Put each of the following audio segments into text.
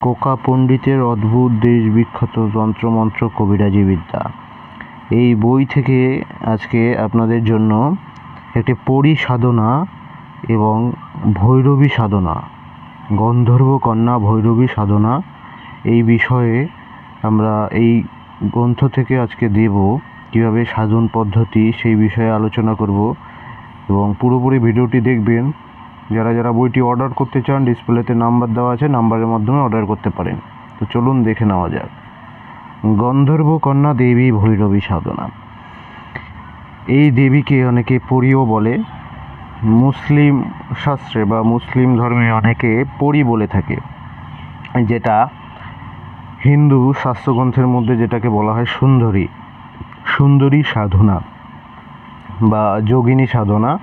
Coca পণ্ডিতের অদ্ভুত দেশ বিখ্যাত তন্ত্রমন্ত্র কবিরাজি বিদ্যা। এই বই থেকে আজকে আপনাদের জন্য একটি পরি সাধনা এবং ভৈরবী সাধনা, গন্ধর্ব কন্যা ভৈরবী সাধনা এই বিষয়ে আমরা এই গ্রন্থ থেকে আজকে দেব, কীভাবে সাধন পদ্ধতি সেই বিষয়ে আলোচনা করব এবং পুরোপুরি ভিডিওটি দেখবেন। যারা যারা বইটি অর্ডার করতে চান ডিসপ্লেতে নাম্বার দেওয়া আছে নাম্বারের মাধ্যমে অর্ডার করতে পারেন। তো চলুন দেখে নেওয়া যাক। গন্ধর্ব কন্যা দেবী ভৈরবী সাধনা। এই দেবীকে অনেকে পরিও বলে। মুসলিম শাস্ত্রে বা মুসলিম ধর্মে অনেকে পরি বলে থাকে। যেটা হিন্দু শাস্ত্রগ্রন্থের মধ্যে যেটাকে বলা হয় সুন্দরী সুন্দরী সাধনা বা যোগিনী সাধনা।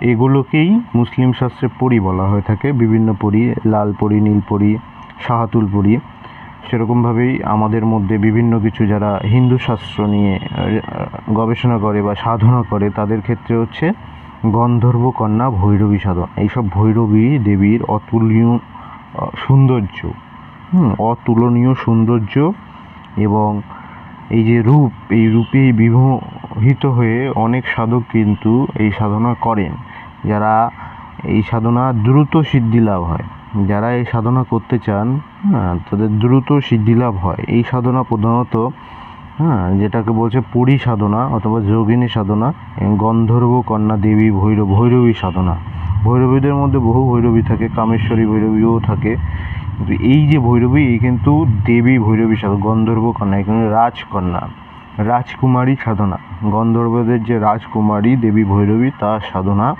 এগুলোকেই মুসলিম শাস্ত্রে পরি বলা হয়ে থাকে। বিভিন্ন পরি লাল পরি নীল পরি শাহাতুল পরি। সেরকমভাবেই আমাদের মধ্যে বিভিন্ন কিছু যারা হিন্দু শাস্ত্র নিয়ে গবেষণা করে বা সাধনা করে তাদের ক্ষেত্রে হচ্ছে গন্ধর্ব কন্যা ভৈরবী সাধন। এইসব ভৈরবী দেবীর অতুলনীয় সৌন্দর্য হুম, অতুলনীয় সৌন্দর্য এবং এই যে রূপ এই রূপে বিমোহিত হয়ে অনেক সাধক কিন্তু এই সাধনা করেন। যারা এই সাধনা দ্রুত সিদ্ধি লাভ হয়। যারা এই সাধনা করতে চান হ্যাঁ তাদের দ্রুত সিদ্ধি লাভ হয়। এই সাধনা প্রধানত হ্যাঁ যেটাকে বলছে পুরী সাধনা অথবা যোগিনী সাধনা গন্ধর্ব কন্যা দেবী ভৈরব, ভৈরবী সাধনা। ভৈরবীদের মধ্যে বহু ভৈরবী থাকে, কামেশ্বরী ভৈরবীও থাকে। কিন্তু এই যে ভৈরবী, এই কিন্তু দেবী ভৈরবী সাধনা, গন্ধর্ব কন্যা এখানে রাজকন্যা রাজকুমারী সাধনা। গন্ধর্বদের যে রাজকুমারী দেবী ভৈরবী তার সাধনা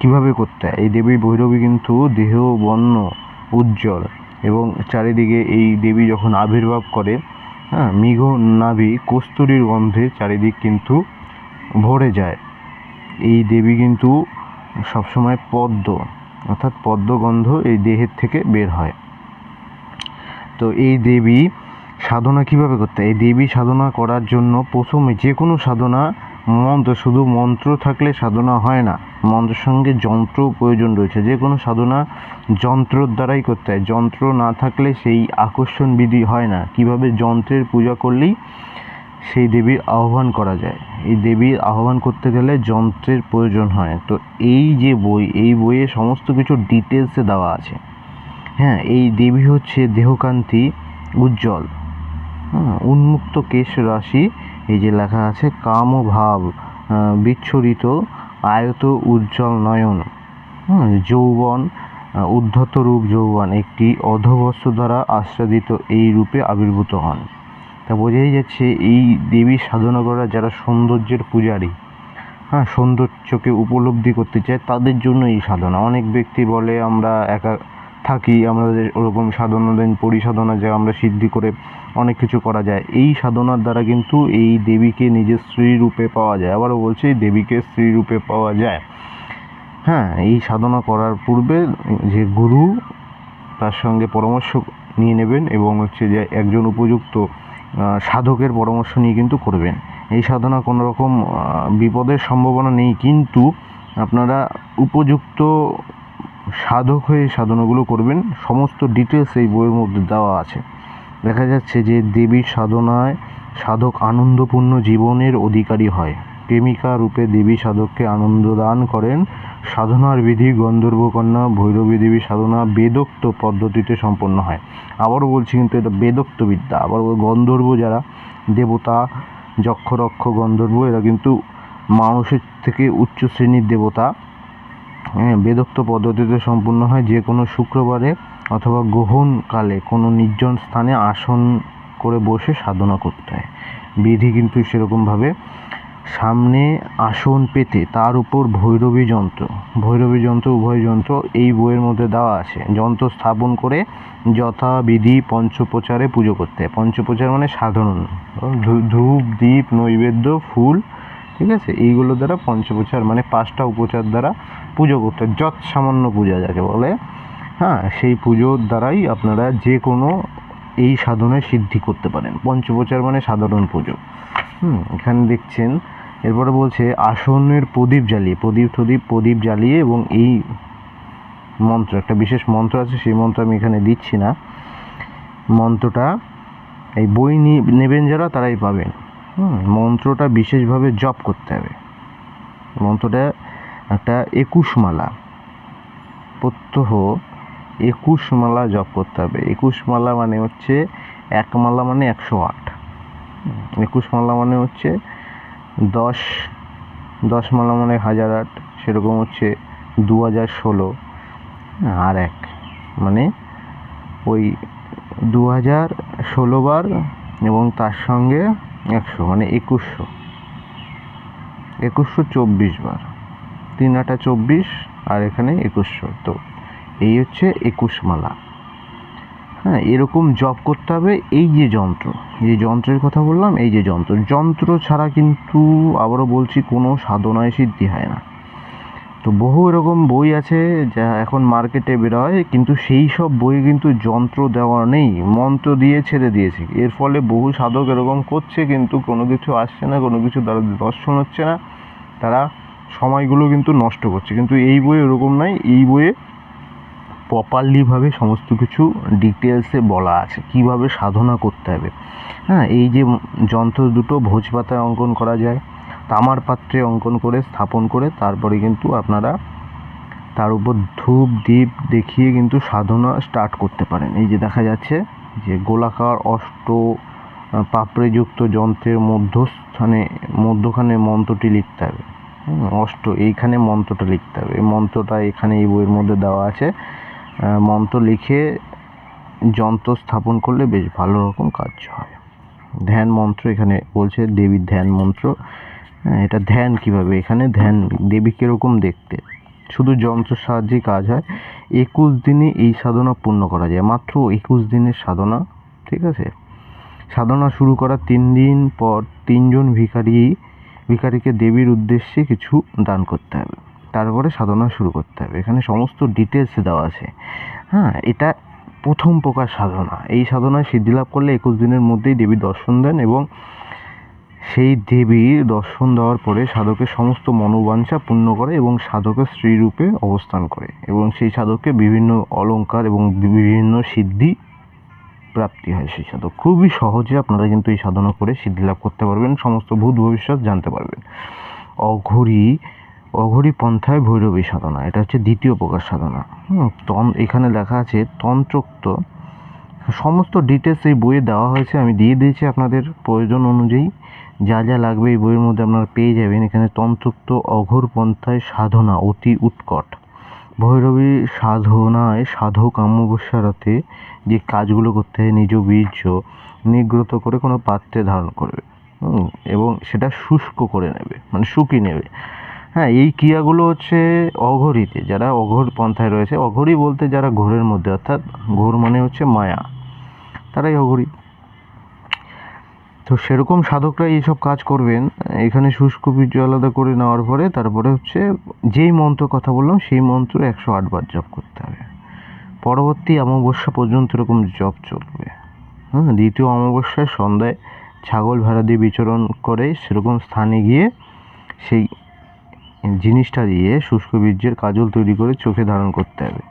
কীভাবে করতে হয়? এই দেবী ভৈরবী কিন্তু দেহ, বর্ণ, উজ্জ্বল এবং চারিদিকে এই দেবী যখন আবির্ভাব করে হ্যাঁ মৃগ, নাভি, কস্তুরীর গন্ধে চারিদিক কিন্তু ভরে যায়। এই দেবী কিন্তু সবসময় পদ্ম, অর্থাৎ পদ্মগন্ধ এই দেহের থেকে বের হয়। তো এই দেবী সাধনা কীভাবে করতে এই দেবী সাধনা করার জন্য প্রথমে যে কোনো সাধনা, মন্ত্র, শুধু মন্ত্র থাকলে সাধনা হয় না। মন্ত্রের সঙ্গে যন্ত্র প্রয়োজন রয়েছে। যে কোনো সাধনা যন্ত্রর দ্বারাই করতে হয়। যন্ত্র না থাকলে সেই আকর্ষণ বিধি হয় না। কীভাবে যন্ত্রের পূজা করলেই সেই দেবীর আহ্বান করা যায়? এই দেবীর আহ্বান করতে গেলে যন্ত্রের প্রয়োজন হয়। তো এই যে বই, এই বইয়ে সমস্ত কিছু ডিটেলসে দেওয়া আছে। হ্যাঁ এই দেবী হচ্ছে দেহকান্তি উজ্জ্বল। হ্যাঁ উন্মুক্ত কেশ রাশি এই যে লেখা আছে কাম ভাব আয়ত উজ্জ্বল নয়ন। হুম, যৌবন উদ্ধত রূপ যৌবন একটি অধবস্ত্র দ্বারা আচ্ছাদিত এই রূপে আবির্ভূত হন। তা বোঝাই যাচ্ছে এই দেবীর সাধনা করা যারা সৌন্দর্যের পূজারী হ্যাঁ সৌন্দর্যকে উপলব্ধি করতে চায় তাদের জন্য এই সাধনা। অনেক ব্যক্তি বলে আমরা একা থাকি আমাদের ওরকম সাধনা দেন, পরিসাধনা যে আমরা সিদ্ধি করে অনেক কিছু করা যায়, এই সাধনার দ্বারা কিন্তু এই দেবীকে নিজের স্ত্রী রূপে পাওয়া যায়। আবারও বলছি এই দেবীকে স্ত্রী রূপে পাওয়া যায়। হ্যাঁ এই সাধনা করার পূর্বে যে গুরু তার সঙ্গে পরামর্শ নিয়ে নেবেন এবং হচ্ছে যে একজন উপযুক্ত সাধকের পরামর্শ নিয়ে কিন্তু করবেন। এই সাধনা কোনো রকম বিপদের সম্ভাবনা নেই, কিন্তু আপনারা উপযুক্ত সাধক হয়ে সাধনাগুলো করবেন। সমস্ত ডিটেলস এই বইয়ের মধ্যে দেওয়া আছে। দেখা যাচ্ছে যে দেবীর সাধনায় সাধক আনন্দপূর্ণ জীবনের অধিকারী হয়। প্রেমিকা রূপে দেবী সাধককে আনন্দ দান করেন। সাধনার বিধি গন্ধর্ব কন্যা ভৈরবী দেবী সাধনা বেদোক্ত পদ্ধতিতে সম্পন্ন হয়। আবারও বলছি কিন্তু এটা বেদোক্ত বিদ্যা আবার গন্ধর্ব যারা, দেবতা, যক্ষরক্ষ গন্ধর্ব, এরা কিন্তু মানুষের থেকে উচ্চ শ্রেণির দেবতা। হ্যাঁ বেদোক্ত পদ্ধতিতে সম্পূর্ণ হয় যে কোনো শুক্রবারে অথবা গ্রহণকালে কোনো নির্জন স্থানে আসন করে বসে সাধনা করতে হয়। বিধি কিন্তু সেরকমভাবে সামনে আসন পেতে তার উপর ভৈরবী যন্ত্র ভৈরবী যন্ত্র, উভয় যন্ত্র এই বইয়ের মধ্যে দেওয়া আছে। যন্ত্র স্থাপন করে যথাবিধি পঞ্চপ্রচারে পুজো করতে হয়। পঞ্চপ্রচার মানে সাধারণ ধূপ দ্বীপ নৈবেদ্য, ফুল, ঠিক আছে? এইগুলো দ্বারা পঞ্চপ্রচার মানে পাঁচটা উপচার দ্বারা পুজো করতে। যৎ সামান্য পূজা যাকে বলে হ্যাঁ সেই পুজোর দ্বারাই আপনারা যে কোনো এই সাধনায় সিদ্ধি করতে পারেন। পঞ্চপ্রচার মানে সাধারণ পুজো। হুম, এখানে দেখছেন, এরপরে বলছে, আসনের প্রদীপ জ্বালিয়ে, প্রদীপ টদীপ প্রদীপ জ্বালিয়ে এবং এই মন্ত্র, একটা বিশেষ মন্ত্র আছে, সেই মন্ত্র আমি এখানে দিচ্ছি না। মন্ত্রটা, এই বই নেবেন যারা, তারাই পাবেন। হুম, মন্ত্রটা বিশেষভাবে জপ করতে হবে। মন্ত্রটা একটা একুশ মালা প্রত্যহ একুশ মালা জপ করতে হবে। একুশ মালা মানে হচ্ছে এক মালা মানে একশো আট। হুম, একুশ মালা মানে হচ্ছে দশ দশ মালা মানে হাজার আট সেরকম হচ্ছে দু হাজার ষোলো। আর এক মানে ওই দু হাজার ষোলো বার এবং তার সঙ্গে একশো মানে একুশশো। একুশশো চব্বিশ বার। তিন আটা চব্বিশ আর এখানে একুশশো তো এই হচ্ছে একুশ মালা। হ্যাঁ এরকম জপ করতে হবে এই যে যন্ত্র। যে যন্ত্রের কথা বললাম, এই যে যন্ত্র। যন্ত্র ছাড়া কিন্তু আবারও বলছি কোনো সাধনায় সিদ্ধি হয় না। তো বহু এরকম বই আছে যা এখন মার্কেটে বেরোয়, কিন্তু সেই সব বই কিন্তু যন্ত্র দেওয়া নেই। মন্ত্র দিয়ে ছেড়ে দিয়েছে। এর ফলে বহু সাধক এরকম করছে, কিন্তু কোনো কিছু আসছে না, কোনো কিছু তারা দর্শন হচ্ছে না। তারা সময়গুলো কিন্তু নষ্ট করছে। কিন্তু এই বইয়ে ওরকম নয়, এই বইয়ে প্রপারলিভাবে সমস্ত কিছু ডিটেলসে বলা আছে, কীভাবে সাধনা করতে হবে। হ্যাঁ এই যে যন্ত্র দুটো, ভোজপাতায় অঙ্কন করা যায়, তামার পাত্রে অঙ্কন করে, স্থাপন করে, তারপরে কিন্তু আপনারা তার উপর ধূপ দ্বীপ দেখিয়ে কিন্তু সাধনা স্টার্ট করতে পারেন। এই যে দেখা যাচ্ছে যে গোলাকার অষ্ট, পাপড়িযুক্ত যন্ত্রের মধ্যস্থানে, মধ্যখানে মন্ত্রটি লিখতে হবে। হুম, অষ্ট এইখানে মন্ত্রটা লিখতে হবে। এই মন্ত্রটা এখানে এই বইয়ের মধ্যে দেওয়া আছে। মন্ত্র লিখে যন্ত্র স্থাপন করলে বেশ ভালো রকম কাজ হয়। ধ্যান মন্ত্র এখানে বলছে দেবীর ধ্যান মন্ত্র। হ্যাঁ, এটা ধ্যান কীভাবে? এখানে ধ্যান দেবী কীরকম দেখতে? শুধু যন্ত্রের সাহায্যেই কাজ হয়। একুশ দিনে এই সাধনা পূর্ণ করা যায়। মাত্র একুশ দিনের সাধনা ঠিক আছে? সাধনা শুরু করার তিন দিন পর তিনজন ভিখারি ভিখারিকে দেবীর উদ্দেশ্যে কিছু দান করতে হবে। তারপরে সাধনা শুরু করতে হবে। এখানে সমস্ত ডিটেলস দেওয়া আছে। হ্যাঁ এটা প্রথম প্রকার সাধনা। এই সাধনায় সিদ্ধি লাভ করলে একুশ দিনের মধ্যেই দেবী দর্শন দেন এবং সেই দেবীর দর্শন দেওয়ার পরে সাধকের সমস্ত মনোবাঞ্ছা পূর্ণ করে এবং সাধকের স্ত্রীরূপে অবস্থান করে এবং সেই সাধককে বিভিন্ন অলংকার এবং বিভিন্ন সিদ্ধি প্রাপ্তি হয় সেই সাধক খুবই সহজে আপনারা কিন্তু এই সাধনা করে সিদ্ধি লাভ করতে পারবেন, সমস্ত ভূত ভবিষ্যৎ জানতে পারবেন। অঘরী অঘরী পন্থায় ভৈরবী সাধনা, এটা হচ্ছে দ্বিতীয় প্রকার সাধনা। হুম, তন, এখানে লেখা আছে তন্ত্রোক্ত। সমস্ত ডিটেলস এই বইয়ে দেওয়া হয়েছে, আমি দিয়ে দিয়েছি আপনাদের প্রয়োজন অনুযায়ী। যা যা লাগবে এই বইয়ের মধ্যে আপনারা পেয়ে যাবেন। এখানে তন্ত্রোক্ত অঘোর পন্থায় সাধনা অতি উৎকট। ভৈরবী সাধনায় সাধক অমাবস্যা রাতে যে কাজগুলো করতে হয় নিজ বীর্য নিগ্রত করে কোনো পাত্রে ধারণ করবে এবং সেটা শুষ্ক করে নেবে মানে শুকিয়ে নেবে। হ্যাঁ এই ক্রিয়াগুলো হচ্ছে অঘরীতে, যারা অঘোর পন্থায় রয়েছে অঘরী বলতে যারা ঘোরের মধ্যে, অর্থাৎ ঘোর মানে হচ্ছে মায়া, তারাই অঘরী। তো সেরকম সাধকরা এইসব কাজ করবেন, এখানে শুষ্ক বীর্য আলাদা করে নেওয়ার পরে তারপরে হচ্ছে যেই মন্ত্র কথা বললাম, সেই মন্ত্র একশো আটবার জপ করতে হবে। পরবর্তী অমাবস্যা পর্যন্ত এরকম জপ চলবে। হ্যাঁ দ্বিতীয় অমাবস্যায় সন্ধ্যায় ছাগল ভেড়া দিয়ে বিচরণ করে সেরকম স্থানে গিয়ে সেই জিনিসটা দিয়ে শুষ্ক বীর্যের কাজল তৈরি করে চোখে ধারণ করতে হবে।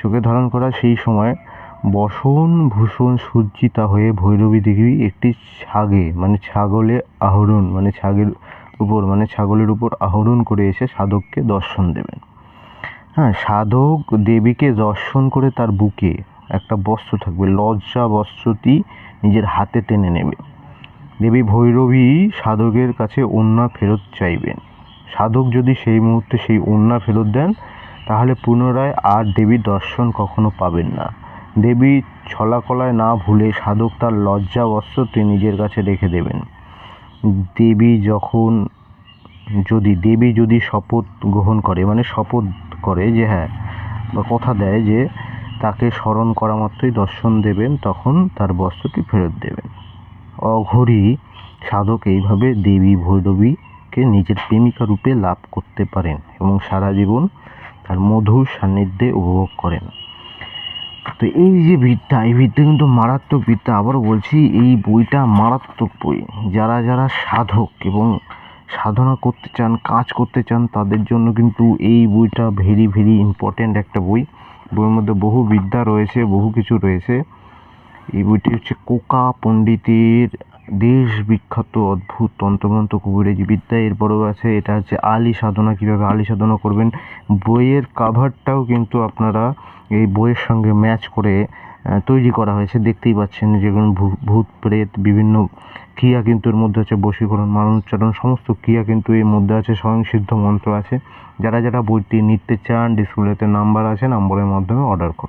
চোখে ধারণ করা সেই সময় বসন ভূষণ সজ্জিতা হয়ে ভৈরবী দেবী একটি ছাগে মানে ছাগলে আহরণ মানে ছাগের উপর মানে ছাগলের উপর আহরণ করে এসে সাধককে দর্শন দেবেন। হ্যাঁ সাধক দেবীকে দর্শন করে তার বুকে একটা বস্ত্র থাকবে, লজ্জা বস্ত্রটি নিজের হাতে টেনে নেবে। দেবী ভৈরবী সাধকের কাছে অন্যা ফেরত চাইবেন। সাধক যদি সেই মুহূর্তে সেই অন্যা ফেরত দেন, তাহলে পুনরায় আর দেবীর দর্শন কখনো পাবেন না। দেবী ছলাকলায় না ভুলে সাধক তার লজ্জা বস্ত্রটি নিজের কাছে রেখে দেবেন। দেবী যখন যদি, দেবী যদি শপথ গ্রহণ করে মানে শপথ করে যে হ্যাঁ বা কথা দেয় যে তাকে স্মরণ করা মাত্রই দর্শন দেবেন, তখন তার বস্ত্রটি ফেরত দেবেন। অঘরি সাধক এইভাবে দেবী ভৈরবীকে নিজের প্রেমিকা রূপে লাভ করতে পারেন এবং সারা জীবন তার মধুর সান্নিধ্যে উপভোগ করেন। তো এই যে ভিড়টা এই বিদ্যা কিন্তু মারাত্মক বিদ্যা আবারও বলছি, এই বইটা মারাত্মক বই। যারা যারা সাধক এবং সাধনা করতে চান, কাজ করতে চান, তাদের জন্য কিন্তু এই বইটা ভেরি ভেরি ইম্পর্ট্যান্ট একটা বই। বইয়ের মধ্যে বহু বিদ্যা রয়েছে, বহু কিছু রয়েছে। এই বইটি হচ্ছে কোকা পণ্ডিতের দেশ বিখ্যাত অদ্ভুত তন্ত্রমন্ত্র কবিরাজি বিদ্যা এরপরেও আছে, এটা হচ্ছে আলি সাধনা, কীভাবে আলি সাধনা করবেন। বইয়ের কাভারটাও কিন্তু আপনারা এই বইয়ের সঙ্গে ম্যাচ করে তৈরি করা হয়েছে। দেখতেই পাচ্ছেন যেগুলো ভূত, প্রেত, বিভিন্ন ক্রিয়া কিন্তু এর মধ্যে আছে। বশীকরণ, মারণোচ্চারণ, সমস্ত ক্রিয়া কিন্তু এর মধ্যে আছে। স্বয়ংসিদ্ধ মন্ত্র আছে। যারা যারা বইটি নিতে চান, ডিসপ্লেতে নাম্বার আছে, নাম্বারের মাধ্যমে অর্ডার করুন।